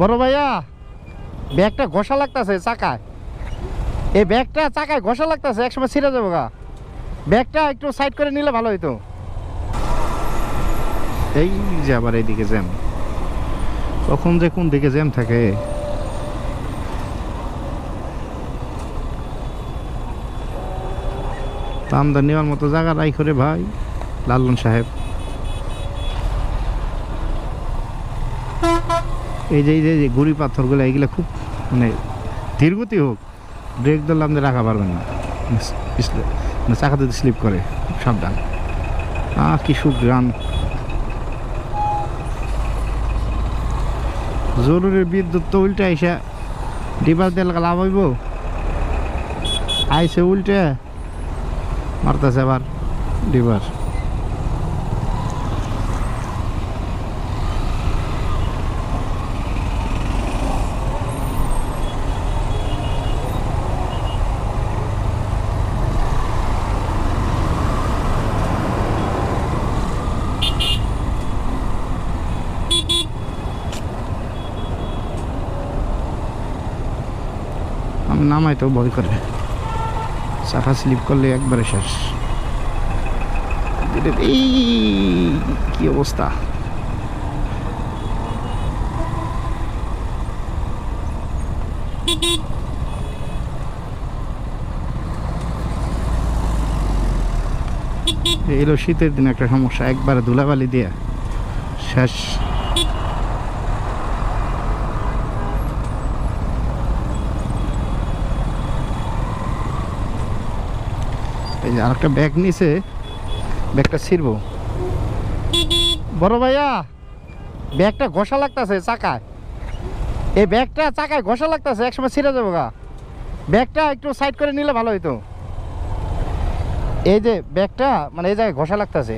বড় ভাইয়া, ব্যাগটা ঘষা লাগতেছে চাকায়। এই ব্যাগটা চাকায় ঘষা লাগতেছে, একসময় ছিঁড়ে যাব গা। ব্যাগটা একটু সাইড করে নিলে ভালো হইতো। এই যে আবার এইদিকে জ্যাম। কখন যে কোন দিকে জ্যাম থাকে। আমদানি নেওয়ার মতো জায়গা রাই করে ভাই, লালন সাহেব। এই যে, এই যে- গুড়ি পাথরগুলো, এইগুলো খুব মানে ধীরগতি হোক, ব্রেক ধরলে আপনি রাখা পারবেন না। মানে চাকা যদি স্লিপ করে, খুব সাবধান। আহ, কি সুগ্রাম জরুরি বিদ্যুৎ তো উল্টে আইসা ডিবার দিয়ে লাভ হইব? আইসে উল্টে, মারতেছে আবার ডিবার নামাই তো ভয় করে। চাকা স্লিপ করলে একবারে শেষ। এই, কি অবস্থা? এই হলো শীতের দিন একটা সমস্যা, একবারে ধুলাবালি দিয়ে শেষ। এই যে আরেকটা ব্যাগ নিছে ব্যাগটা ছিড়বো। বড় ভাইয়া ব্যাগটা ঘষা লাগতেছে চাকায়। এই ব্যাগটা চাকায় ঘষা লাগতেছে, একসময় ছিঁড়ে যাব গা। ব্যাগটা একটু সাইড করে নিলে ভালো হইতো। এই যে ব্যাগটা মানে এই জায়গায় ঘষা লাগতেছে।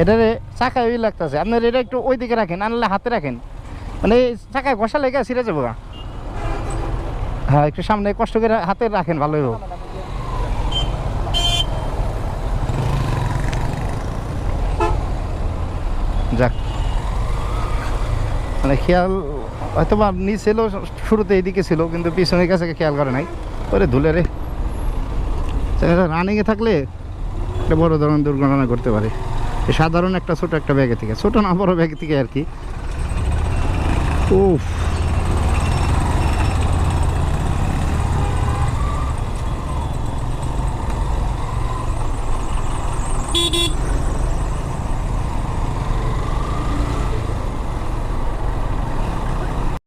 এটারে চাকায় ওই লাগতেছে। আপনার এটা একটু ওই দিকে রাখেন আনলে হাতে রাখেন। মানে এই চাকায় ঘষা লেগে ছিঁড়ে যাব গা। হ্যাঁ একটু সামনে কষ্ট করে হাতে রাখেন ভালোই হোক যাক। মানে খেয়াল হয়তো বা নিচে শুরুতে এইদিকে ছিল, কিন্তু পিছনের কাছে খেয়াল করে নাই। ওরে ধুলে রে। রানিংয়ে থাকলে একটা বড় ধরনের দুর্ঘটনা করতে পারে। সাধারণ একটা ছোট একটা ব্যাগে থেকে, ছোট না, বড় ব্যাগ থেকে আর কি। উফ।